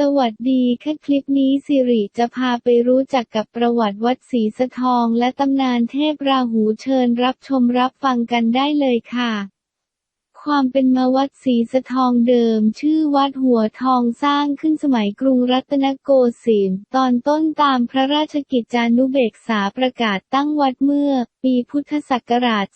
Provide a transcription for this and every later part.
สวัสดีค่ะคลิปนี้สิริจะพาไปรู้จักกับประวัติวัดศรีสะทองและตำนานเทพราหูเชิญรับชมรับฟังกันได้เลยค่ะ ความเป็นมาวัดศรีสะทองเดิม ชื่อวัดหัวทองสร้างขึ้นสมัยกรุงรัตนโกสินทร์ตอนต้นตามพระราชกิจจานุเบกษาประกาศตั้งวัดเมื่อ ปีพุทธศักราช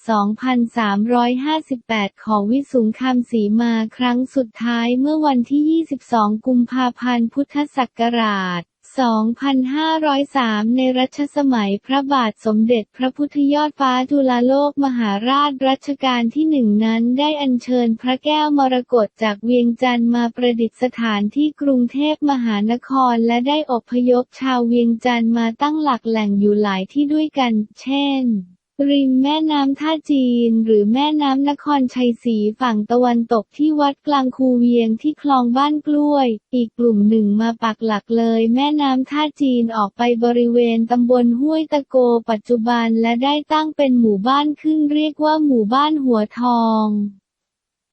2358 ของวิสุงคำศรีมาครั้งสุดท้ายเมื่อวันที่ 22 กุมภาพันธ์พุทธศักราช 2503 ในรัชสมัยพระบาทสมเด็จพระพุทธยอดฟ้าจุฬาโลกมหาราชรัชกาลที่หนึ่งนั้นได้อัญเชิญพระแก้วมรกตจากเวียงจันทร์มาประดิษฐานที่กรุงเทพมหานครและได้อพยพชาวเวียงจันทร์มาตั้งหลักแหล่งอยู่หลายที่ด้วยกัน เช่น ริมแม่น้ำท่าจีน หรือแม่น้ำนครชัยศรีฝั่งตะวันตกที่วัดกลางคูเวียงที่คลองบ้านกล้วย อีกกลุ่มหนึ่งมาปักหลักเลย แม่น้ำท่าจีนออกไปบริเวณตำบลห้วยตะโกปัจจุบันและได้ตั้งเป็นหมู่บ้านขึ้นเรียกว่าหมู่บ้านหัวทอง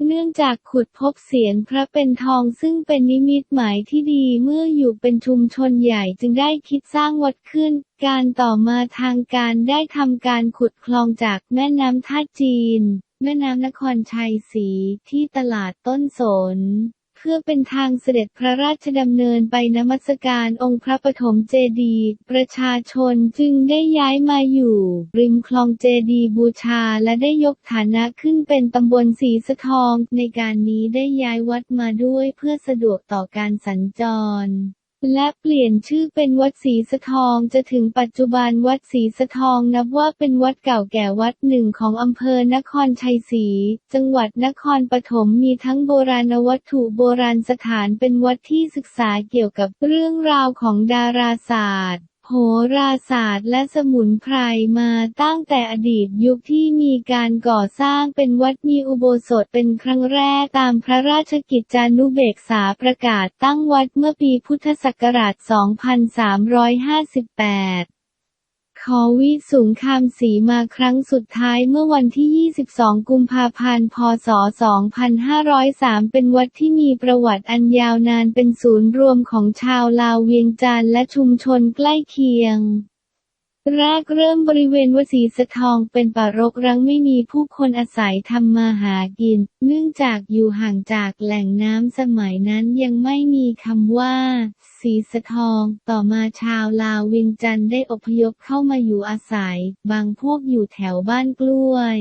เนื่องจากขุดพบเสียนพระเป็นทองซึ่งเป็นนิมิตหมายที่ดีเมื่ออยู่เป็นชุมชนใหญ่จึงได้คิดสร้างวัดขึ้น การต่อมาทางการได้ทำการขุดคลองจากแม่น้ำท่าจีน แม่น้ำนครชัยศรีที่ตลาดต้นสน เพื่อเป็นทางเสด็จพระราชดำเนินไปนมัสการองค์พระปฐมเจดีย์ประชาชนจึงได้ย้ายมาอยู่ ริมคลองเจดีย์บูชาและได้ยกฐานะขึ้นเป็นตำบลสีสะทอง ในการนี้ได้ย้ายวัดมาด้วยเพื่อสะดวกต่อการสัญจร และเปลี่ยนชื่อเป็นวัดศรีสะทองจะถึงปัจจุบันวัดศรีสะทองนับว่าเป็นวัดเก่าแก่วัดหนึ่งของอำเภอนครชัยศรี จังหวัดนครปฐมมีทั้งโบราณวัตถุโบราณสถานเป็นวัดที่ศึกษาเกี่ยวกับเรื่องราวของดาราศาสตร์ โหราศาสตร์และสมุนไพรมาตั้งแต่อดีตยุคที่มีการก่อสร้างเป็นวัดมีอุโบสถเป็นครั้งแรกตามพระราชกิจจานุเบกษาประกาศตั้งวัดเมื่อปีพุทธศักราช 2358 ขอวิสุงคามสีมาครั้งสุดท้ายเมื่อวันที่ 22 กุมภาพันธ์ พศ 2503 เป็นวัดที่มีประวัติอันยาวนานเป็นศูนย์รวมของชาวลาวเวียงจันทร์และชุมชนใกล้เคียง แรกเริ่มบริเวณวัดศรีสะทองเป็นป่ารกร้างไม่มีผู้คนอาศัยทำมาหากิน เนื่องจากอยู่ห่างจากแหล่งน้ำสมัยนั้นยังไม่มีคำว่าศรีสะทอง ต่อมาชาวลาวเวียงจันทร์ได้อพยพเข้ามาอยู่อาศัย บางพวกอยู่แถวบ้านกล้วย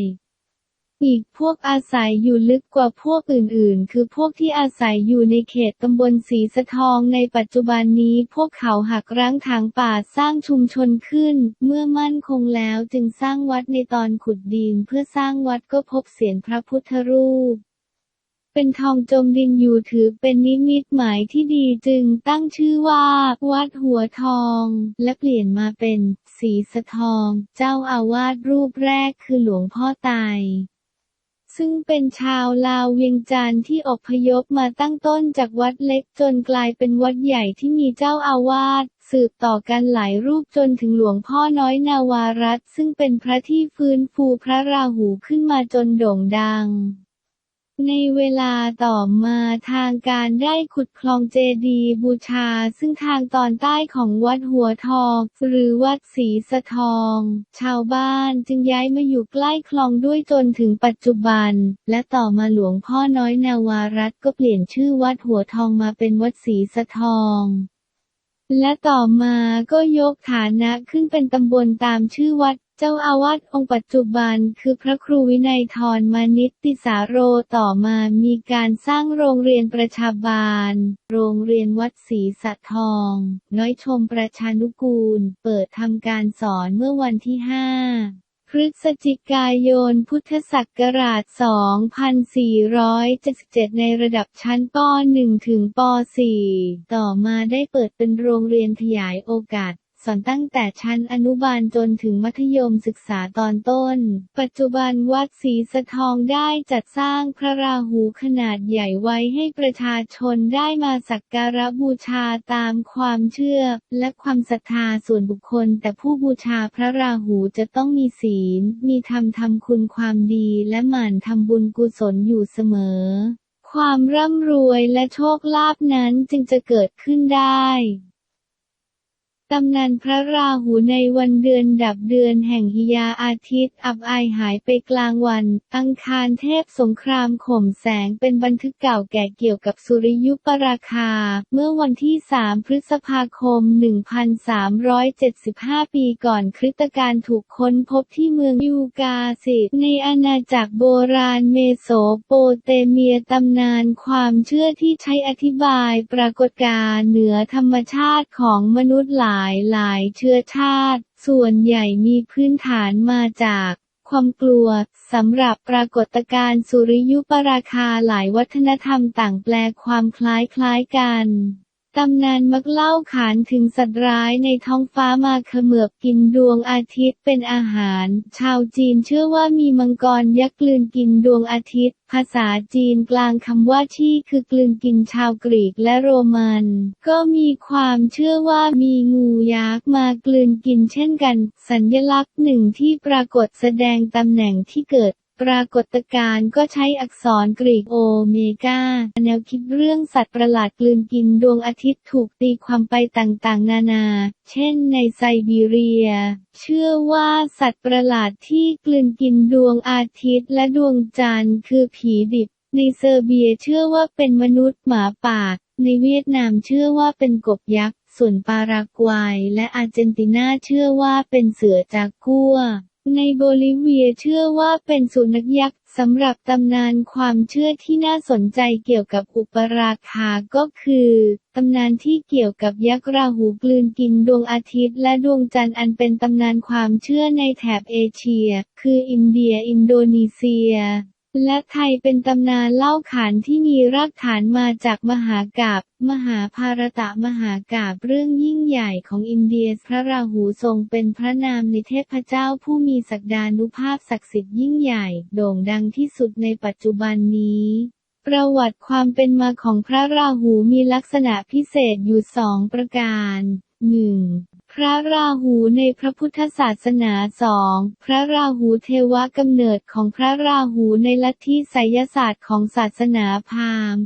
อีกพวกอาศัยอยู่ลึกกว่าพวกอื่นๆ คือพวกที่อาศัยอยู่ในเขตตำบลศรีสะทองในปัจจุบันนี้พวกเขาหักรั้งถางป่าสร้างชุมชนขึ้น เมื่อมั่นคงแล้วจึงสร้างวัดในตอนขุดดินเพื่อสร้างวัดก็พบเสียนพระพุทธรูปเป็นทองจมดินอยู่ถือเป็นนิมิตหมายที่ดีจึงตั้งชื่อว่า วัดหัวทอง และเปลี่ยนมาเป็นศรีสะทอง เจ้าอาวาสรูปแรกคือหลวงพ่อไต ซึ่งเป็นชาวลาวเวียงจันทร์ที่อพยพมาตั้งต้นจากวัดเล็กจนกลายเป็นวัดใหญ่ที่มีเจ้าอาวาสสืบต่อกันหลายรูปจนถึงหลวงพ่อน้อยนาวารัตซึ่งเป็นพระที่ฟื้นฟูพระราหูขึ้นมาจนโด่งดัง ในเวลาต่อมาทางการได้ขุดคลองเจดีบูชา ซึ่งทางตอนใต้ของวัดหัวทอง หรือวัดศรีสะทอง ชาวบ้านจึงย้ายมาอยู่ใกล้คลองด้วยจนถึงปัจจุบัน และต่อมาหลวงพ่อน้อยนาวารัตก็เปลี่ยนชื่อวัดหัวทองมาเป็นวัดศรีสะทองและต่อมาก็ยกฐานะขึ้นเป็นตำบลตามชื่อวัด เจ้าอาวาสองค์ปัจจุบันคือพระครูวินัยทรมานิตติสาโรต่อมามีการสร้างโรงเรียนประชาบาล โรงเรียนวัดศรีสะทอง น้อยชมประชานุกูล เปิดทำการสอนเมื่อวันที่5พฤศจิกายน พุทธศักราช 2477 ในระดับชั้นป .1 ถึงป .4 ต่อมาได้เปิดเป็นโรงเรียนขยายโอกาส สอนตั้งแต่ชั้นอนุบาลจนถึงมัธยมศึกษาตอนต้น ปัจจุบันวัดศรีสะทองได้จัดสร้างพระราหูขนาดใหญ่ไว้ให้ประชาชนได้มาสักการะบูชาตามความเชื่อ และความศรัทธาส่วนบุคคล แต่ผู้บูชาพระราหูจะต้องมีศีล มีธรรมทำคุณความดีและหมั่นทำบุญกุศลอยู่เสมอคความร่ำรวยและโชคลาภนั้นจึงจะเกิดขึ้นได้ ตำนานพระราหูในวันเดือนดับเดือนแห่งหิยาอาทิตย์ อับอายหายไปกลางวัน อังคารเทพสงครามข่มแสงเป็นบันทึกเก่าแก่เกี่ยวกับสุริยุปราคา เมื่อวันที่ 3 พฤษภาคม 1375 ปีก่อนคริสตกาลถูกค้นพบที่เมืองยูกาสิในอาณาจักรโบราณเมโสโปเตเมียตำนานความเชื่อที่ใช้อธิบายปรากฏการณ์เหนือธรรมชาติของมนุษย์หลายหลายเชื้อชาติ ส่วนใหญ่มีพื้นฐานมาจากความกลัว สำหรับปรากฏการณ์สุริยุปราคาหลายวัฒนธรรมต่างแปลความคล้ายคล้ายกัน ตำนานมักเล่าขานถึงสัตว์ร้ายในท้องฟ้ามาเขมือบกินดวงอาทิตย์เป็นอาหาร ชาวจีนเชื่อว่ามีมังกรยักษ์กลืนกินดวงอาทิตย์ ภาษาจีนกลางคำว่าชี่คือกลืนกินชาวกรีกและโรมัน ก็มีความเชื่อว่ามีงูยักษ์มากลืนกินเช่นกัน สัญลักษณ์หนึ่งที่ปรากฏแสดงตำแหน่งที่เกิด ปรากฏการณ์ก็ใช้อักษรกรีกโอเมกาแนวคิดเรื่องสัตว์ประหลาดกลืนกินดวงอาทิตย์ถูกตีความไปต่างๆ นานา เช่นในไซบีเรีย เชื่อว่าสัตว์ประหลาดที่กลืนกินดวงอาทิตย์และดวงจันทร์คือผีดิบ ในเซอร์เบียเชื่อว่าเป็นมนุษย์หมาป่า ในเวียดนามเชื่อว่าเป็นกบยักษ์ ส่วนปารากวัยและอาร์เจนตินาเชื่อว่าเป็นเสือจากกัว ในโบลิเวียเชื่อว่าเป็นสุนัขยักษ์สำหรับตำนานความเชื่อที่น่าสนใจเกี่ยวกับอุปราคาก็คือตำนานที่เกี่ยวกับยักษ์ราหูกลืนกินดวงอาทิตย์และดวงจันทร์อันเป็นตำนานความเชื่อในแถบเอเชีย คืออินเดีย อินโดนีเซีย และไทยเป็นตำนานเล่าขานที่มีรากฐานมาจากมหากาบมหาภารตะมหากาบเรื่องยิ่งใหญ่ของอินเดียพระราหูทรงเป็นพระนามในเทพเจ้าผู้มีศักดานุภาพศักดิ์สิทธิ์ยิ่งใหญ่ โด่งดังที่สุดในปัจจุบันนี้ประวัติความเป็นมาของพระราหูมีลักษณะพิเศษอยู่สองประการ 1. พระราหูในพระพุทธศาสนาสองพระราหูเทวะกำเนิดของพระราหูในลัทธิไสยศาสตร์ของศาสนาพราหมณ์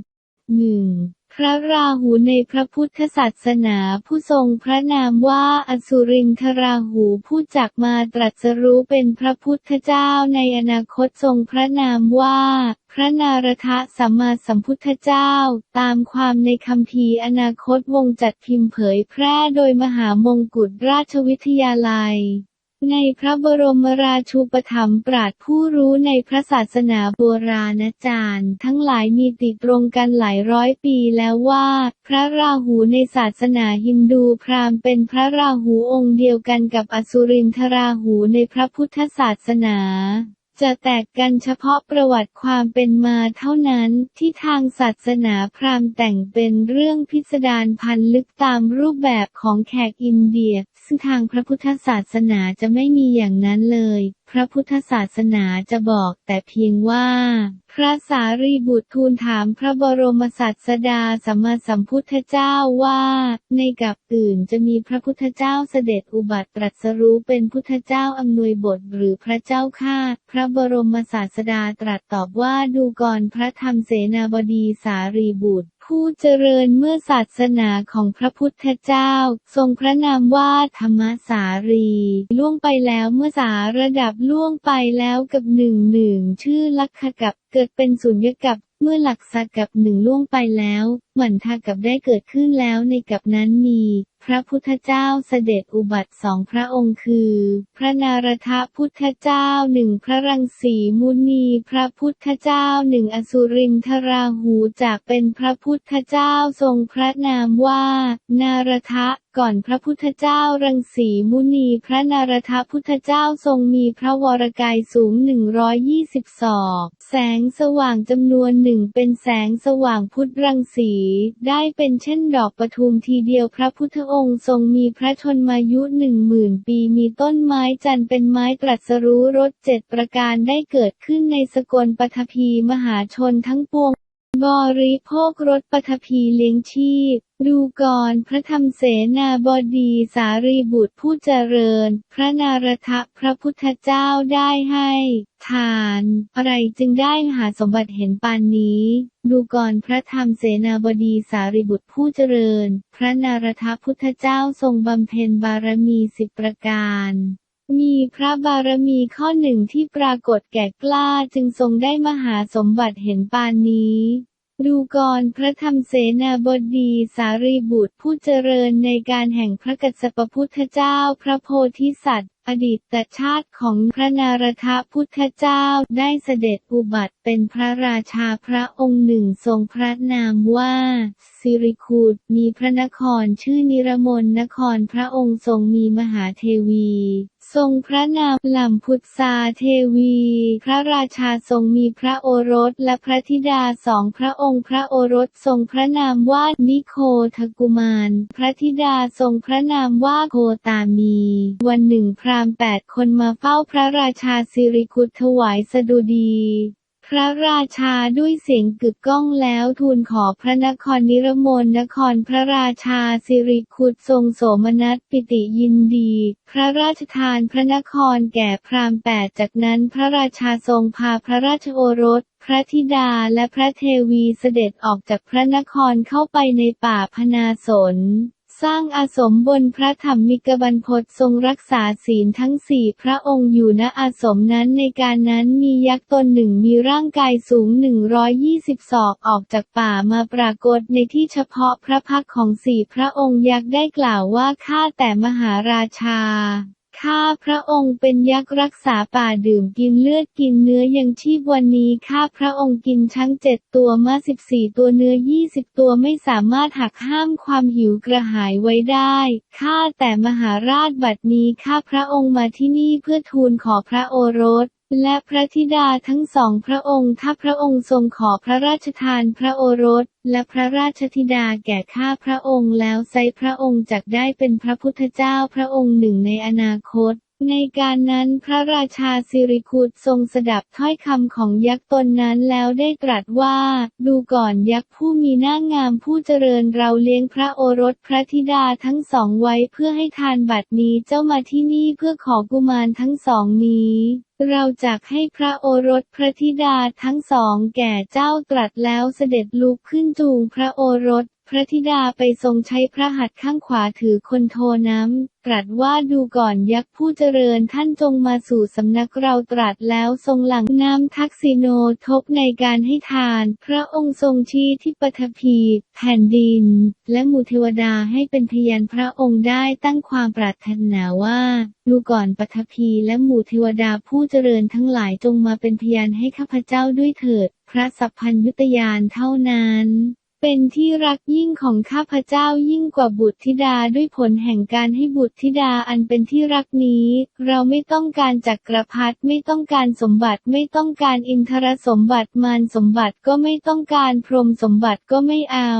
หนึ่ง พระราหูในพระพุทธศาสนาผู้ทรงพระนามว่าอสุรินทราหูผู้จักมาตรัสรู้เป็นพระพุทธเจ้าในอนาคตทรงพระนามว่า พระนารทะสัมมาสัมพุทธเจ้า ตามความในคัมภีอนาคตวงจัดพิมพ์เผยแพร่โดยมหามงกุฎราชวิทยาลัย ในพระบรมราชูปถัมภ์ปราดผู้รู้ในพระศาสนาโบราณอาจารย์ ทั้งหลายมีติดตรงกันหลายร้อยปีแล้วว่า พระราหูในศาสนาฮินดูพราหมณ์เป็นพระราหูองค์เดียวกันกับอสุรินทราหูในพระพุทธศาสนา จะแตกกันเฉพาะประวัติความเป็นมาเท่านั้นที่ทางศาสนาพราหมณ์แต่งเป็นเรื่องพิสดารพันลึกตามรูปแบบของแขกอินเดีย ซึ่งทางพระพุทธศาสนาจะไม่มีอย่างนั้นเลย พระพุทธศาสนาจะบอกแต่เพียงว่า พระสารีบุตรทูลถามพระบรมศาสดาสัมมาสัมพุทธเจ้าว่า ในกับอื่นจะมีพระพุทธเจ้าเสด็จอุบัติตรัสรู้เป็นพุทธเจ้าอำนวยบทหรือพระเจ้าข้าพระบรมศาสดาตรัสตอบว่าดูก่อนพระธรรมเสนาบดีสารีบุตร ผู้เจริญเมื่อศาสนาของพระพุทธเจ้า ทรงพระนามว่าธรรมสารี ล่วงไปแล้วเมื่อสาระดับล่วงไปแล้วกับหนึ่งหนึ่งชื่อลักขกับเกิดเป็นสุญญกับเมื่อหลักสักกับหนึ่งล่วงไปแล้วหมันทากับได้เกิดขึ้นแล้วในกับนั้นมี พระพุทธเจ้าเสด็จอุบัติสองพระองค์คือ พระนารทพุทธเจ้าหนึ่งพระรังสีมุนี พระพุทธเจ้าหนึ่งอสุรินทราหูจากเป็นพระพุทธเจ้าทรงพระนามว่า นารทะก่อนพระพุทธเจ้ารังสีมุนีพระนารทพุทธเจ้าทรงมีพระวรกายสูง 120 ศอก แสงสว่างจำนวนหนึ่งเป็นแสงสว่างพุทธรังสี ได้เป็นเช่นดอกปทุมทีเดียวพระพุทธองค์ทรงมีพระชนมายุหนึ่งหมื่นปีมีต้นไม้จันเป็นไม้ตรัสรู้รสเจ็ดประการได้เกิดขึ้นในสกลปฐพีมหาชนทั้งปวง บริโภครสปฐพีเลี้ยงชีพ ดูก่อนพระธรรมเสนาบดีสารีบุตรผู้เจริญ พระนารทะพระพุทธเจ้าได้ให้ทาน อะไรจึงได้หาสมบัติเห็นปานนี้ ดูก่อนพระธรรมเสนาบดีสารีบุตรผู้เจริญ พระนารทะพุทธเจ้าทรงบำเพ็ญบารมีสิบประการมีพระบารมีข้อหนึ่งที่ปรากฏแก่กล้าจึงทรงได้มหาสมบัติเห็นปานนี้ ดูกรพระธรรมเสนาบดีสารีบุตรผู้เจริญในการแห่งพระกัสสปพุทธเจ้าพระโพธิสัตว์ อดีตชาติของพระนารทพุทธเจ้าได้เสด็จอุบัติเป็นพระราชาพระองค์หนึ่งทรงพระนามว่าสิริคูดมีพระนครชื่อนิรมนนครพระองค์ทรงมีมหาเทวี ทรงพระนามลำพุทธาเทวี พระราชาทรงมีพระโอรสและพระธิดาสองพระองค์พระโอรสทรงพระนามว่านิโคทกุมาร พระธิดาทรงพระนามว่าโคตามี วันหนึ่งพระามแปดคนมาเฝ้าพระราชาสิริกุตถวายสดุดี พระราชาด้วยเสียงกึกก้องแล้วทูลขอพระนครนิรมนนครพระราชาสิริคุตทรงโสมนัสปิติยินดี พระราชทานพระนครแก่พราหมณ์แปดจากนั้นพระราชาทรงพาพระราชโอรสพระธิดาและพระเทวีเสด็จออกจากพระนครเข้าไปในป่าพนาสน สร้างอาสมบนพระธรรมมิกบันพตทรงรักษาศีลทั้งสี่พระองค์อยู่ณอาสมนั้นในการนั้นมียักษ์ตนหนึ่งมีร่างกายสูง 120ศอกออกจากป่ามาปรากฏในที่เฉพาะพระพักของสี่พระองค์ยักษ์ได้กล่าวว่าข้าแต่มหาราชา ข้าพระองค์เป็นยักษ์รักษาป่าดื่มกินเลือดกินเนื้อยังชีพวันนี้ข้าพระองค์กินช้างเจ็ดตัวมาสิบสี่ตัวเนื้อยี่สิบตัวไม่สามารถหักห้ามความหิวกระหายไว้ได้ข้าแต่มหาราชบัดนี้ข้าพระองค์มาที่นี่เพื่อทูลขอพระโอรส และพระธิดาทั้งสองพระองค์ถ้าพระองค์ทรงขอพระราชทานพระโอรส และพระราชธิดาแก่ข้าพระองค์แล้วไซพระองค์จักได้เป็นพระพุทธเจ้าพระองค์หนึ่งในอนาคต ในการนั้นพระราชาสิริคุตทรงสดับถ้อยคำของยักษ์ตนนั้นแล้วได้ตรัสว่า ดูก่อนยักษ์ผู้มีหน้างามผู้เจริญเราเลี้ยงพระโอรสพระธิดาทั้งสองไว้เพื่อให้ทานบัดนี้เจ้ามาที่นี่เพื่อขอกุมารทั้งสองนี้เราจักให้พระโอรสพระธิดาทั้งสองแก่เจ้าตรัสแล้วเสด็จลุกขึ้นจูงพระโอรส พระธิดาไปทรงใช้พระหัตถ์ข้างขวาถือคนโทน้ำตรัสว่าดูก่อนยักษ์ผู้เจริญท่านจงมาสู่สำนักเราตรัสแล้วทรงหลังน้ำทักษิโนทบในการให้ทาน พระองค์ทรงชี้ที่ปฐพีแผ่นดิน และหมู่เทวดาให้เป็นพยานพระองค์ได้ตั้งความปรารถนาว่าดูก่อนปฐพีและหมู่เทวดาผู้เจริญทั้งหลายจงมาเป็นพยานให้ข้าพเจ้าด้วยเถิด พระสัพพัญยุตยานเท่านั้น เป็นที่รักยิ่งของข้าพเจ้ายิ่งกว่าบุตรธิดาด้วยผลแห่งการให้บุตรธิดาอันเป็นที่รักนี้ เราไม่ต้องการจักรพรรดิไม่ต้องการสมบัติไม่ต้องการอินทรสมบัติมารสมบัติก็ไม่ต้องการพรหมสมบัติก็ไม่เอา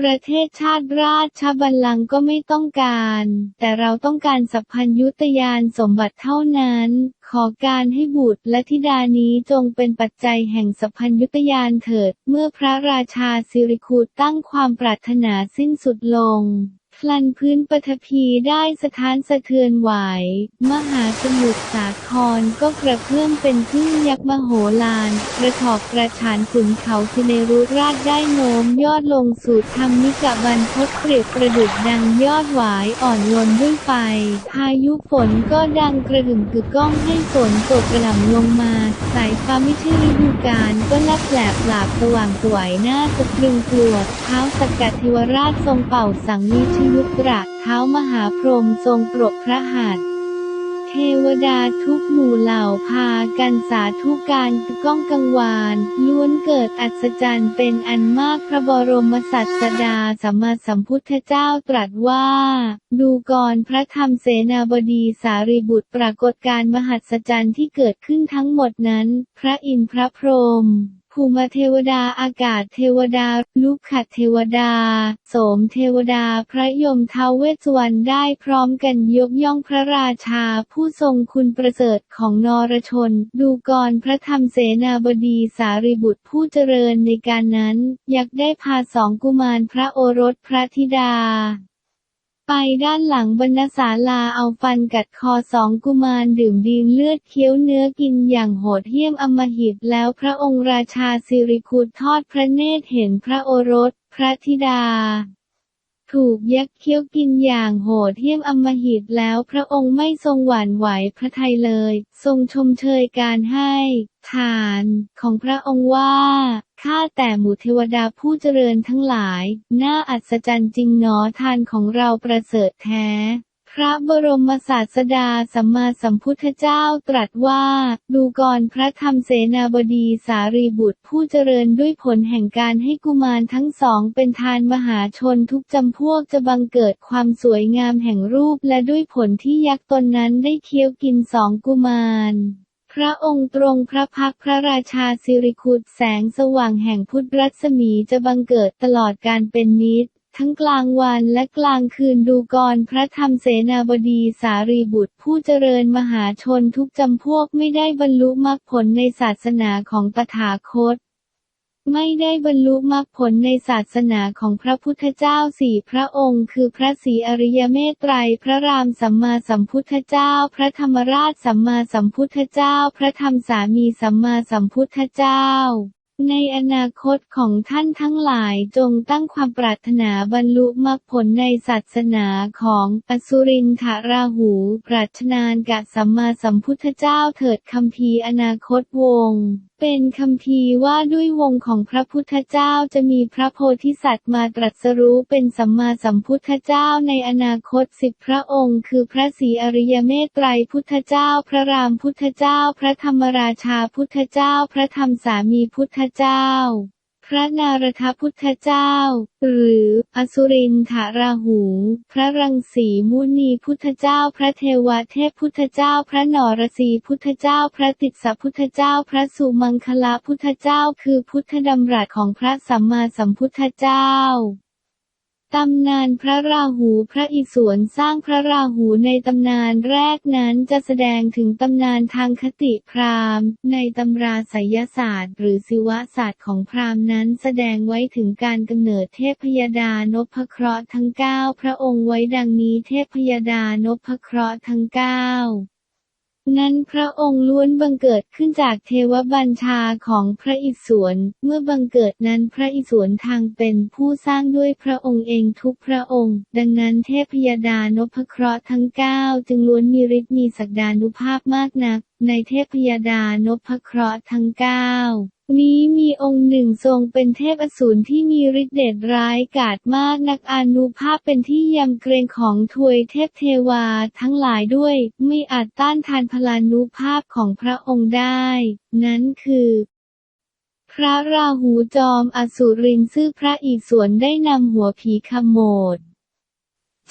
ประเทศชาติราชบัลลังก์ก็ไม่ต้องการ แต่เราต้องการสัพพัญยุตยานสมบัติเท่านั้น ขอการให้บุตรและธิดานี้จงเป็นปัจจัยแห่งสัพพัญยุตยานเถิด เมื่อพระราชาสิริคูตตั้งความปรารถนาสิ้นสุดลง พลันพื้นปฐพีได้สถานสะเทือนไหว มหาสมุทรสาครก็กระเพื่อมเป็นพึ่งยักษ์มโหฬารกระถอกกระฉานขุนเขาสิเนรุราชได้โน้มยอดลงสู่ธรรมนิกบันพศเปรียบประดุจดังยอดหวายอ่อนโยนด้วยไฟพายุฝนก็ดังกระหึ่มกึกก้องให้ฝนตกกระหน่ำลงมา สายฟ้าไม่ใช่ฤดูกาลก็ลับแหลบหลาบสว่างสวยหน้าสะพรึงกลัวเท้าสกัดเทวราชทรงเป่าสังวิชยุตระเท้ามหาพรหมทรงปรกพระหัตถ์เทวดาทุกหมู่เหล่าพากันสาธุการก้องกังวานล้วนเกิดอัศจรรย์เป็นอันมากพระบรมศาสดาสัมมาสัมพุทธเจ้าตรัสว่า ดูก่อนพระธรรมเสนาบดีสารีบุตรปรากฏการมหัศจรรย์ที่เกิดขึ้นทั้งหมดนั้น พระอินทร์พระพรหม ภูมิเทวดาอากาศเทวดาลุกขัดเทวดา โสมเทวดาพระยมเทาวเวสวรรณได้พร้อมกันยกย่องพระราชาผู้ทรงคุณประเสริฐของนรชน ดูกรพระธรรมเสนาบดีสารีบุตรผู้เจริญในการนั้น อยักได้พาสองกุมารพระโอรสพระธิดา ไปด้านหลังบรรณศาลาเอาฟันกัดคอสองกุมารดื่มดินเลือดเคี้ยวเนื้อกินอย่างโหดเหี้ยมอมหิตแล้วพระองค์ราชาสิริคุตทอดพระเนตรเห็นพระโอรส พระธิดา ถูกยักษ์เคี้ยวกินอย่างโหดเหี้ยมอมหิตแล้วพระองค์ไม่ทรงหวั่นไหวพระทัยเลย ทรงชมเชยการให้ ทานของพระองค์ว่า ข้าแต่หมู่เทวดาผู้เจริญทั้งหลาย น่าอัศจรรย์จริงหนอทานของเราประเสริฐแท้ พระบรมศาสดาสัมมาสัมพุทธเจ้าตรัสว่า ดูก่อนพระธรรมเสนาบดีสารีบุตรผู้เจริญด้วยผลแห่งการให้กุมารทั้งสองเป็นทานมหาชนทุกจำพวกจะบังเกิดความสวยงามแห่งรูปและด้วยผลที่ยักษ์ตนนั้นได้เคี้ยวกินสองกุมาร พระองค์ตรงพระพักพระราชาสิริคุตแสงสว่างแห่งพุทธรัศมีจะบังเกิดตลอดการเป็นนิจทั้งกลางวันและกลางคืนดูกรพระธรรมเสนาบดีสารีบุตรผู้เจริญมหาชนทุกจำพวกไม่ได้บรรลุมรรคผลในศาสนาของตถาคต ไม่ได้บรรลุมรรคผลในศาสนาของพระพุทธเจ้าสี่พระองค์ คือพระศรีอริยเมตไตร พระรามสัมมาสัมพุทธเจ้า พระธรรมราชสัมมาสัมพุทธเจ้า พระธรรมสามีสัมมาสัมพุทธเจ้าในอนาคตของท่านทั้งหลายจงตั้งความปรารถนาบรรลุมรรคผลในศาสนาของอสุรินทราหู ปรารถนานกะสัมมาสัมพุทธเจ้าเถิดคำพีอนาคตวง เป็นคำพีว่าด้วยวงของพระพุทธเจ้าจะมีพระโพธิสัตว์มาตรัสรู้เป็นสัมมาสัมพุทธเจ้าในอนาคตสิบพระองค์ คือพระศรีอริยเมตไตรพุทธเจ้า พระรามพุทธเจ้า พระธรรมราชาพุทธเจ้า พระธรรมสามีพุทธเจ้า พระนารถพุทธเจ้า หรืออสุรินทราหู พระรังสีมุนีพุทธเจ้า พระเทวเทพพุทธเจ้า พระนรสีพุทธเจ้า พระติสสะพุทธเจ้า พระสุมังคลาพุทธเจ้า คือพุทธดำรัสของพระสัมมาสัมพุทธเจ้า ตำนานพระราหูพระอิศวรสร้างพระราหูในตำนานแรกนั้นจะแสดงถึงตำนานทางคติพราหมณ์ ในตำราไสยศาสตร์ หรือศิวศาสตร์ของพราหมณ์นั้นแสดงไว้ถึงการกำเนิดเทพยดานพเคราะห์ทั้งเก้าพระองค์ไว้ดังนี้เทพยดานพเคราะห์ทั้งเก้า นั้นพระองค์ล้วนบังเกิดขึ้นจากเทวบัญชาของพระอิศวร เมื่อบังเกิดนั้นพระอิศวรทางเป็นผู้สร้างด้วยพระองค์เองทุกพระองค์ ดังนั้นเทพยดานพเคราะห์ทั้งเก้าจึงล้วนมีฤทธิ์มีศักดานุภาพมากนัก ในเทพยดานพเคราะห์ทั้งเก้า นี้มีองค์หนึ่งทรงเป็นเทพอสูรที่มีฤทธิ์เดชร้ายกาจมากนักอานุภาพเป็นที่ยำเกรงของทวยเทพเทวาทั้งหลายด้วย ไม่อาจต้านทานพลานุภาพของพระองค์ได้ นั้นคือพระราหูจอมอสูรินซึ่งพระอิศวรได้นำหัวผีขโมด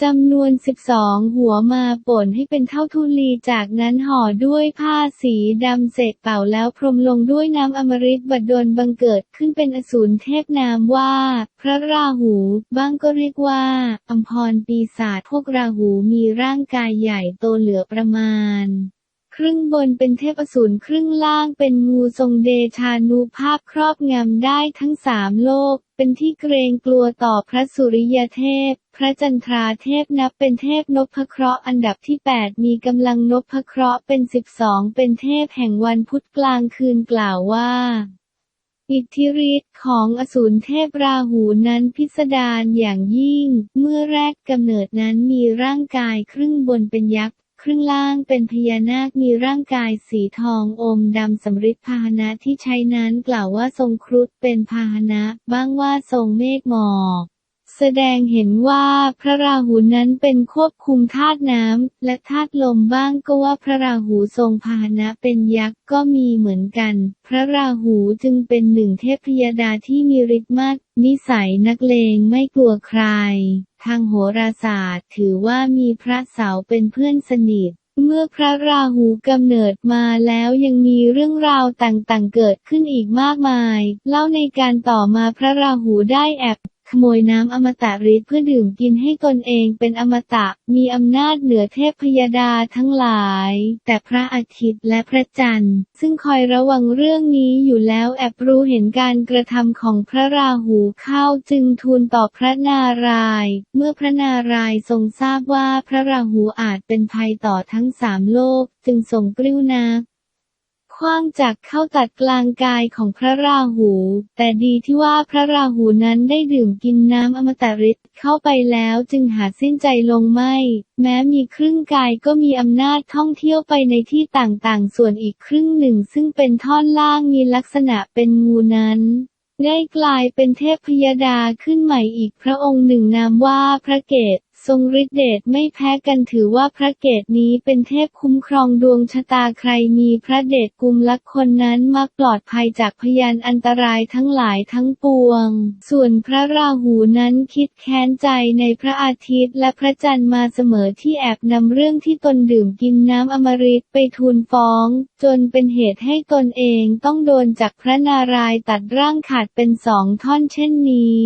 จำนวนสิบสองหัวมาป่นให้เป็นเท่าทุลีจากนั้นห่อด้วยผ้าสีดำเสกเป่าแล้วพรมลงด้วยน้ำอมฤตบัดดลบังเกิดขึ้นเป็นอสูรเทพนามว่า พระราหูบ้างก็เรียกว่าอัมพรปีศาจพวกราหูมีร่างกายใหญ่โตเหลือประมาณครึ่งบนเป็นเทพอสูรครึ่งล่างเป็นงูทรงเดชานุภาพครอบงำได้ทั้งสามโลก เป็นที่เกรงกลัวต่อพระสุริยเทพ พระจันทราเทพนับเป็นเทพนพเคราะห์อันดับที่ 8 มีกำลังนพเคราะห์เป็น 12 เป็นเทพแห่งวันพุธกลางคืนกล่าวว่าอิทธิฤทธิ์ของอสูรเทพราหูนั้นพิสดารอย่างยิ่ง เมื่อแรกกำเนิดนั้นมีร่างกายครึ่งบนเป็นยักษ์ ครึ่งล่างเป็นพญานาคมีร่างกายสีทองอมดำสำริดพาหนะที่ใช้นั้นกล่าวว่าทรงครุฑเป็นพาหนะ บ้างว่าทรงเมฆหมอก แสดงเห็นว่าพระราหูนั้นเป็นควบคุมธาตุน้ำและธาตุลมบ้างก็ว่าพระราหูทรงพาหนะเป็นยักษ์ก็มีเหมือนกัน พระราหูจึงเป็นหนึ่งเทพยดาที่มีฤทธิ์มาก นิสัยนักเลงไม่กลัวใคร ทางโหราศาสตร์ถือว่ามีพระเสาเป็นเพื่อนสนิทเมื่อพระราหูกำเนิดมาแล้วยังมีเรื่องราวต่างๆเกิดขึ้นอีกมากมาย เล่าในการต่อมาพระราหูได้แอบ ขโมยน้ำอมตะฤทธิ์เพื่อดื่มกินให้ตนเองเป็นอมตะ มีอำนาจเหนือเทพพยดาทั้งหลาย แต่พระอาทิตย์และพระจันทร์ ซึ่งคอยระวังเรื่องนี้อยู่แล้วแอบรู้เห็นการกระทำของพระราหูเข้าจึงทูลต่อพระนารายณ์เมื่อพระนารายณ์ทรงทราบว่าพระราหูอาจเป็นภัยต่อทั้งสามโลก จึงส่งกลิ้วนา ขว้างจากเข้าตัดกลางกายของพระราหู แต่ดีที่ว่าพระราหูนั้นได้ดื่มกินน้ำอมตะฤทธิ์เข้าไปแล้วจึงหาสิ้นใจลงไม่ แม้มีครึ่งกายก็มีอำนาจท่องเที่ยวไปในที่ต่างๆ ส่วนอีกครึ่งหนึ่งซึ่งเป็นท่อนล่างมีลักษณะเป็นงูนั้นได้กลายเป็นเทพพยดาขึ้นใหม่อีกพระองค์หนึ่งนามว่าพระเกศ ทรงฤทธิเดชไม่แพ้กันถือว่าพระเกศนี้เป็นเทพคุ้มครองดวงชะตาใครมีพระเดชกุมลักคนนั้นมักปลอดภัยจากพยานอันตรายทั้งหลายทั้งปวง ส่วนพระราหูนั้นคิดแค้นใจในพระอาทิตย์และพระจันทร์มาเสมอที่แอบนำเรื่องที่ตนดื่มกินน้ำอมฤตไปทูลฟ้อง จนเป็นเหตุให้ตนเองต้องโดนจากพระนารายณ์ตัดร่างขาดเป็นสองท่อนเช่นนี้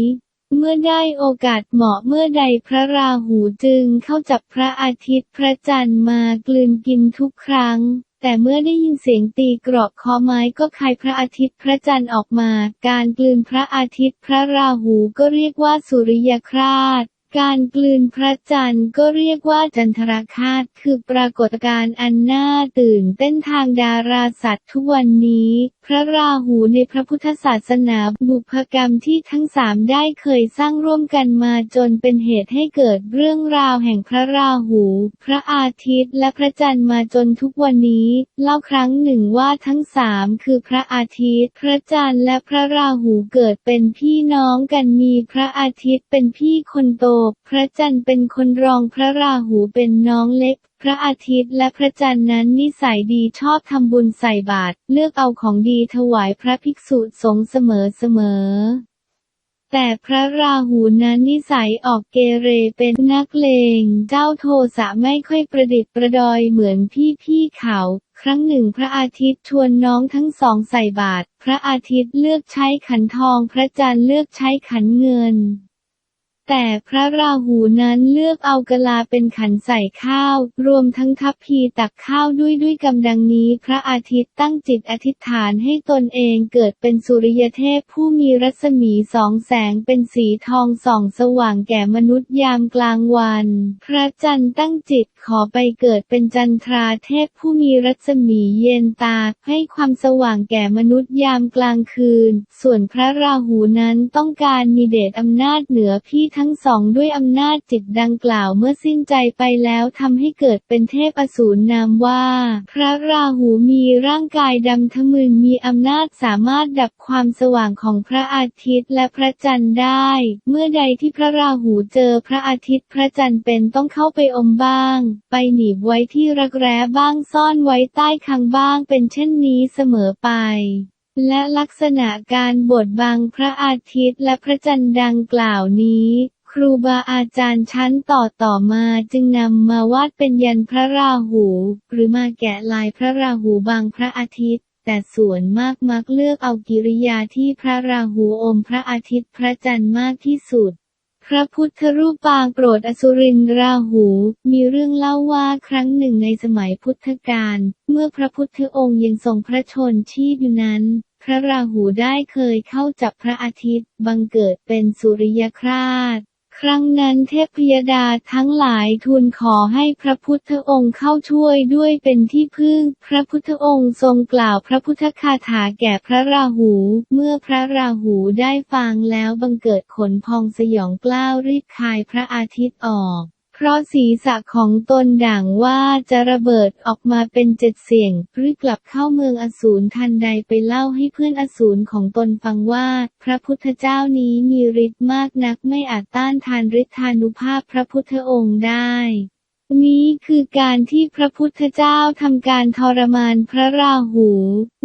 เมื่อได้โอกาสเหมาะเมื่อใดพระราหูจึงเข้าจับพระอาทิตย์พระจันทร์มากลืนกินทุกครั้ง แต่เมื่อได้ยินเสียงตีกรอบคอไม้ก็คายพระอาทิตย์พระจันทร์ออกมา การกลืนพระอาทิตย์พระราหูก็เรียกว่าสุริยคราช การกลืนพระจันทร์ก็เรียกว่าจันทรคาตคือปรากฏการณ์อันน่าตื่นเต้นทางดาราศาสตร์ทุกวันนี้ พระราหูในพระพุทธศาสนาบุพกรรมที่ทั้งสามได้เคยสร้างร่วมกันมาจนเป็นเหตุให้เกิดเรื่องราวแห่งพระราหู พระอาทิตย์และพระจันทร์มาจนทุกวันนี้เล่าครั้งหนึ่งว่าทั้งสามคือพระอาทิตย์ พระจันทร์และพระราหูเกิดเป็นพี่น้องกันมีพระอาทิตย์เป็นพี่คนโตพระจันทร์เป็นคนรองพระราหูเป็นน้องเล็ก พระอาทิตย์และพระจันทร์นั้นนิสัยดีชอบทำบุญใส่บาตรเลือกเอาของดีถวายพระภิกษุสงฆ์เสมอเสมอแต่พระราหูนั้นนิสัยออกเกเรเป็นนักเลง เจ้าโทสะไม่ค่อยประดิษฐ์ประดอยเหมือนพี่พี่เขา ครั้งหนึ่งพระอาทิตย์ชวนน้องทั้งสองใส่บาตร พระอาทิตย์เลือกใช้ขันทอง พระจันทร์เลือกใช้ขันเงิน แต่พระราหูนั้นเลือกเอากะลาเป็นขันใส่ข้าว รวมทั้งทัพพีตักข้าวด้วยด้วยกำดังนี้ พระอาทิตย์ตั้งจิตอธิษฐานให้ตนเองเกิดเป็นสุริยเทพผู้มีรัศมีสองแสงเป็นสีทองส่องสว่างแก่มนุษย์ยามกลางวัน พระจันทร์ตั้งจิตขอไปเกิดเป็นจันทราเทพผู้มีรัศมีเย็นตา ให้ความสว่างแก่มนุษย์ยามกลางคืน ส่วนพระราหูนั้นต้องการมีเดชอำนาจเหนือพี่ทั้งสองด้วยอำนาจจิตดังกล่าวเมื่อสิ้นใจไปแล้วทำให้เกิดเป็นเทพอสูรนามว่า พระราหูมีร่างกายดำทะมึนมีอำนาจสามารถดับความสว่างของพระอาทิตย์และพระจันทร์ได้ เมื่อใดที่พระราหูเจอพระอาทิตย์พระจันทร์เป็นต้องเข้าไปอมบ้าง ไปหนีบไว้ที่รักแร้บ้างซ่อนไว้ใต้คางบ้างเป็นเช่นนี้เสมอไป และลักษณะการบดบังพระอาทิตย์และพระจันทร์ดังกล่าวนี้ ครูบาอาจารย์ชั้นต่อต่อมาจึงนำมาวาดเป็นยันพระราหู หรือมาแกะลายพระราหูบางพระอาทิตย์ แต่ส่วนมากมักเลือกเอากิริยาที่พระราหูอมพระอาทิตย์พระจันทร์มากที่สุด พระพุทธรูปปางโปรดอสุรินราหู มีเรื่องเล่าว่าครั้งหนึ่งในสมัยพุทธกาล เมื่อพระพุทธองค์ยังทรงพระชนชีพอยู่นั้น พระราหูได้เคยเข้าจับพระอาทิตย์ บังเกิดเป็นสุริยคราช ครั้งนั้นเทพยดาทั้งหลายทูลขอให้พระพุทธองค์เข้าช่วยด้วยเป็นที่พึ่ง พระพุทธองค์ทรงกล่าวพระพุทธคาถาแก่พระราหู เมื่อพระราหูได้ฟังแล้วบังเกิดขนพองสยองกล้าวรีบคายพระอาทิตย์ออก เพราะศีรษะของตนด่างว่าจะระเบิดออกมาเป็นเจ็ดเสียงรีบกลับเข้าเมืองอสูรทันใดไปเล่าให้เพื่อนอสูรของตนฟังว่า พระพุทธเจ้านี้มีฤทธิ์มากนักไม่อาจต้านทานฤทธานุภาพพระพุทธองค์ได้ นี้คือการที่พระพุทธเจ้าทำการทรมานพระราหู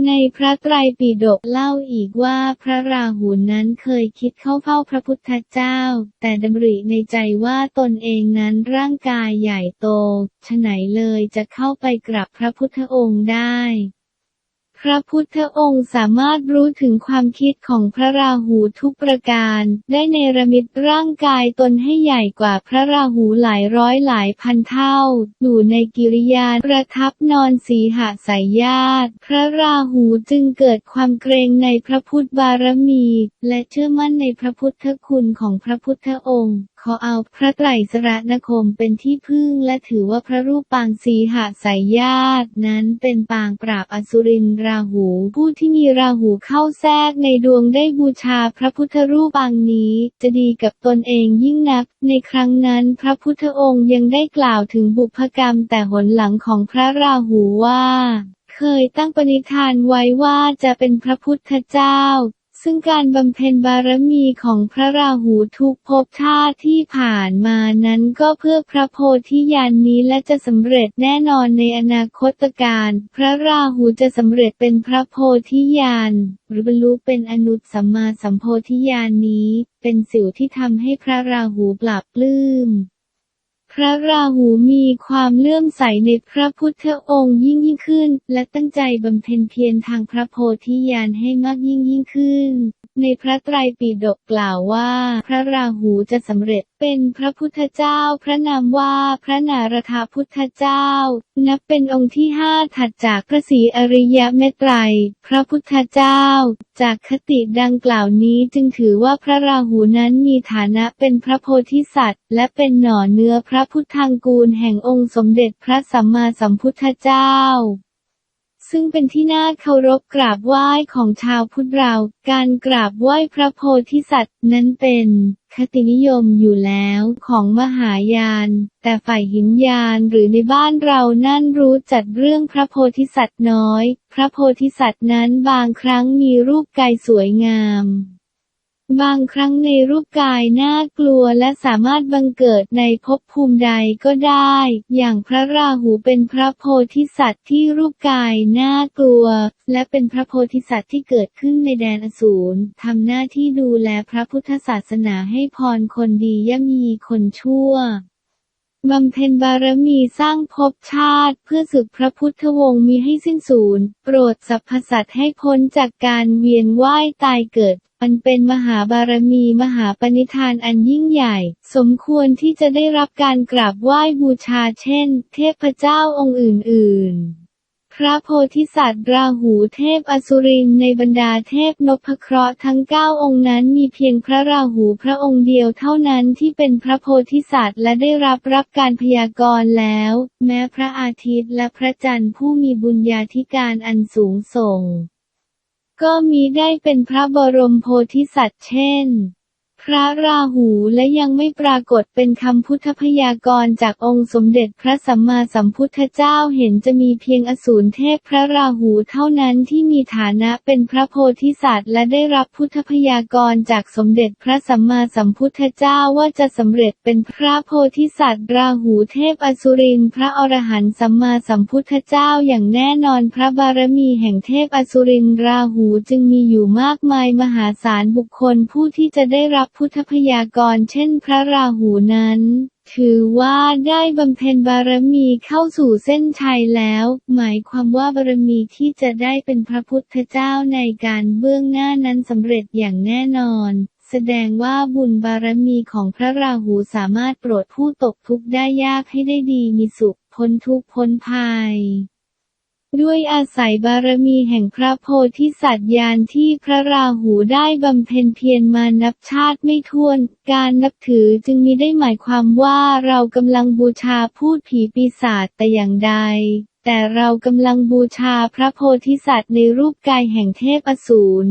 ในพระไตรปิฎกเล่าอีกว่าพระราหูนั้นเคยคิดเข้าเฝ้าพระพุทธเจ้า แต่ดำริในใจว่าตนเองนั้นร่างกายใหญ่โต ฉไหนเลยจะเข้าไปกราบพระพุทธองค์ได้ พระพุทธองค์สามารถรู้ถึงความคิดของพระราหูทุกประการ ได้เนรมิตร่างกายตนให้ใหญ่กว่าพระราหูหลายร้อยหลายพันเท่า อยู่ในกิริยาประทับนอนสีหสายญาติพระราหูจึงเกิดความเกรงในพระพุทธบารมี และเชื่อมั่นในพระพุทธคุณของพระพุทธองค์ ขอเอาพระไตรสรณคมเป็นที่พึ่งและถือว่าพระรูปปางสีหาสายญาตินั้นเป็นปางปราบอสุรินราหู ผู้ที่มีราหูเข้าแทรกในดวงได้บูชาพระพุทธรูปปางนี้ จะดีกับตนเองยิ่งนัก ในครั้งนั้นพระพุทธองค์ยังได้กล่าวถึงบุพกรรมแต่หนหลังของพระราหูว่าเคยตั้งปณิธานไว้ว่าจะเป็นพระพุทธเจ้า ซึ่งการบำเพ็ญบารมีของพระราหูทุกภพชาติที่ผ่านมานั้นก็เพื่อพระโพธิญาณนนี้และจะสำเร็จแน่นอนในอนาคตการ พระราหูจะสำเร็จเป็นพระโพธิญาณหรือบรรลุเป็นอนุตสัมมาสัมโพธิญาณนนี้ เป็นสิ่งที่ทำให้พระราหูปราบปลื้ม พระราหูมีความเลื่อมใสในพระพุทธองค์ยิ่งยิ่งขึ้น และตั้งใจบำเพ็ญเพียรทางพระโพธิญาณให้มากยิ่งยิ่งขึ้น ในพระไตรปิฎกกล่าวว่า พระราหูจะสำเร็จเป็นพระพุทธเจ้า พระนามว่าพระนารถาพุทธเจ้า นับเป็นองค์ที่ห้าถัดจากพระศรีอริยเมตไตร พระพุทธเจ้า จากคติดังกล่าวนี้จึงถือว่าพระราหูนั้นมีฐานะเป็นพระโพธิสัตว์ และเป็นหน่อเนื้อพระพุทธังกูลแห่งองค์สมเด็จพระสัมมาสัมพุทธเจ้า ซึ่งเป็นที่น่าเคารพกราบไหว้ของชาวพุทธเรา การกราบไหว้พระโพธิสัตว์นั้นเป็นคตินิยมอยู่แล้วของมหายาน แต่ฝ่ายหินยานหรือในบ้านเรานั่นรู้จัดเรื่องพระโพธิสัตว์น้อย พระโพธิสัตว์นั้นบางครั้งมีรูปกายสวยงาม บางครั้งในรูปกายน่ากลัวและสามารถบังเกิดในภพภูมิใดก็ได้ อย่างพระราหูเป็นพระโพธิสัตว์ที่รูปกายน่ากลัว และเป็นพระโพธิสัตว์ที่เกิดขึ้นในแดนอสูรทำหน้าที่ดูแลพระพุทธศาสนาให้พรคนดีย่ำยีคนชั่ว บำเพ็ญบารมีสร้างภพชาติ เพื่อสึกพระพุทธวงศ์มีให้สิ้นสูญโปรดสรรพสัตว์ให้พ้นจากการเวียนว่ายตายเกิด มันเป็นมหาบารมีมหาปณิธานอันยิ่งใหญ่ สมควรที่จะได้รับการกราบไหว้บูชาเช่น เทพเจ้าองค์อื่น ๆ พระโพธิสัตว์ราหูเทพอสุรินในบรรดาเทพนพเคราะห์ทั้งเก้าองค์นั้นมีเพียงพระราหูพระองค์เดียวเท่านั้นที่เป็นพระโพธิสัตว์และได้รับรับการพยากรณ์แล้ว แม้พระอาทิตย์และพระจันทร์ผู้มีบุญญาธิการอันสูงส่ง ก็มีได้เป็นพระบรมโพธิสัตว์เช่น พระราหูและยังไม่ปรากฏเป็นคำพุทธพยากรณ์จากองค์สมเด็จพระสัมมาสัมพุทธเจ้าเห็นจะมีเพียงอสูรเทพพระราหูเท่านั้นที่มีฐานะเป็นพระโพธิสัตว์ และได้รับพุทธพยากรณ์จากสมเด็จพระสัมมาสัมพุทธเจ้าว่าจะสำเร็จเป็นพระโพธิสัตว์ ราหูเทพอสุรินพระอรหันต์สัมมาสัมพุทธเจ้าอย่างแน่นอนพระบารมีแห่งเทพอสุรินราหูจึงมีอยู่มากมายมหาศาลบุคคลผู้ที่จะได้รับพุทธพยากรเช่นพระราหูนั้น ถือว่าได้บำเพ็ญบารมีเข้าสู่เส้นชัยแล้ว หมายความว่าบารมีที่จะได้เป็นพระพุทธเจ้าในการเบื้องหน้านั้นสำเร็จอย่างแน่นอนแสดงว่าบุญบารมีของพระราหูสามารถโปรดผู้ตกทุกข์ได้ยากให้ได้ดีมีสุข พ้นทุกข์พ้นภัย ด้วยอาศัยบารมีแห่งพระโพธิสัตว์ญาณที่พระราหูได้บำเพ็ญเพียรมานับชาติไม่ถ้วน การนับถือจึงมีได้หมายความว่าเรากำลังบูชาพูดผีปีศาจแต่อย่างใด แต่เรากำลังบูชาพระโพธิสัตว์ในรูปกายแห่งเทพอสูร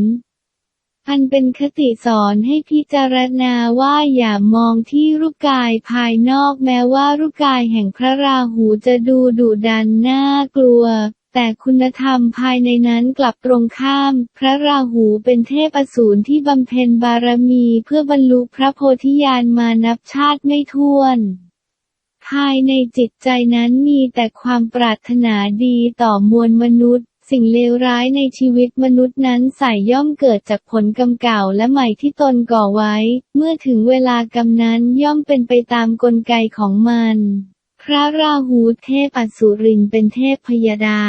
อันเป็นคติสอนให้พิจารณาว่าอย่ามองที่รูปกายภายนอกแม้ว่ารูปกายแห่งพระราหูจะดูดุดันน่ากลัว แต่คุณธรรมภายในนั้นกลับตรงข้าม พระราหูเป็นเทพอสูรที่บำเพ็ญบารมีเพื่อบรรลุพระโพธิญาณมานับชาติไม่ถ้วนภายในจิตใจนั้นมีแต่ความปรารถนาดีต่อมวลมนุษย์ สิ่งเลวร้ายในชีวิตมนุษย์นั้นใส่ย่อมเกิดจากผลกรรมเก่าและใหม่ที่ตนก่อไว้ เมื่อถึงเวลากรรมนั้นย่อมเป็นไปตามกลไกของมัน ระราหูเทพอสุรินเป็นเทพพยดา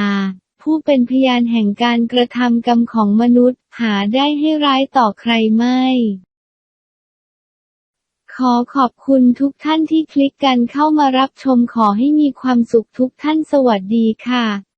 ผู้เป็นพยานแห่งการกระทำกรรมของมนุษย์ หาได้ให้ร้ายต่อใครไม่ ขอขอบคุณทุกท่านที่คลิกกันเข้ามารับชมขอให้มีความสุขทุกท่านสวัสดีค่ะ